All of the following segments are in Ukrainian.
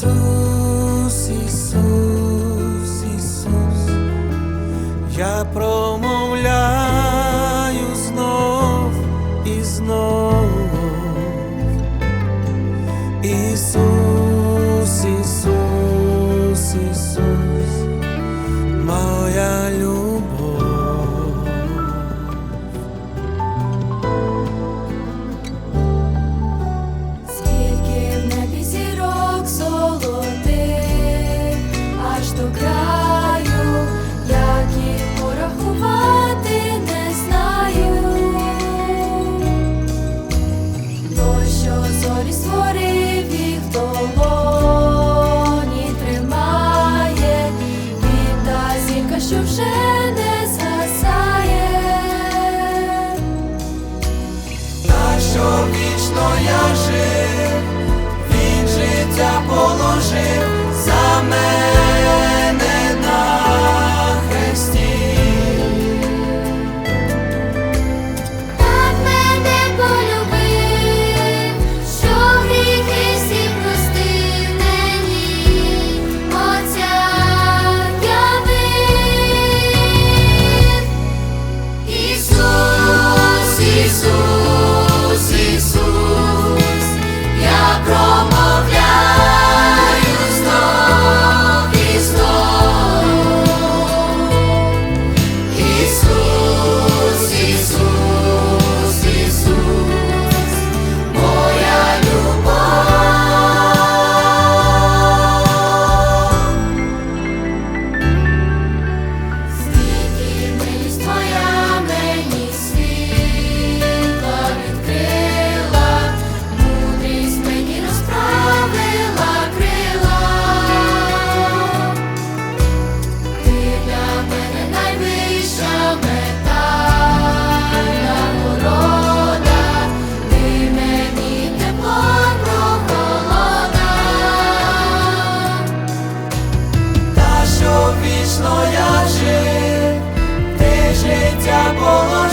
Ісус, Ісус, Ісус, я промовляю знов і знов. що вічно я жив, він життя положив за мене. Вічно жив, ти життя положив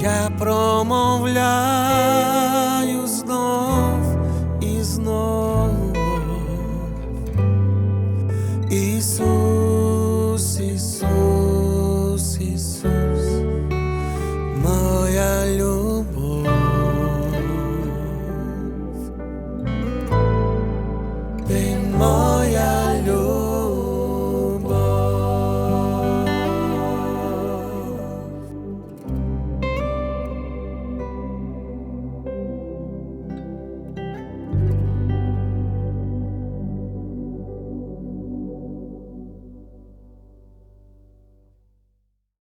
я промовляю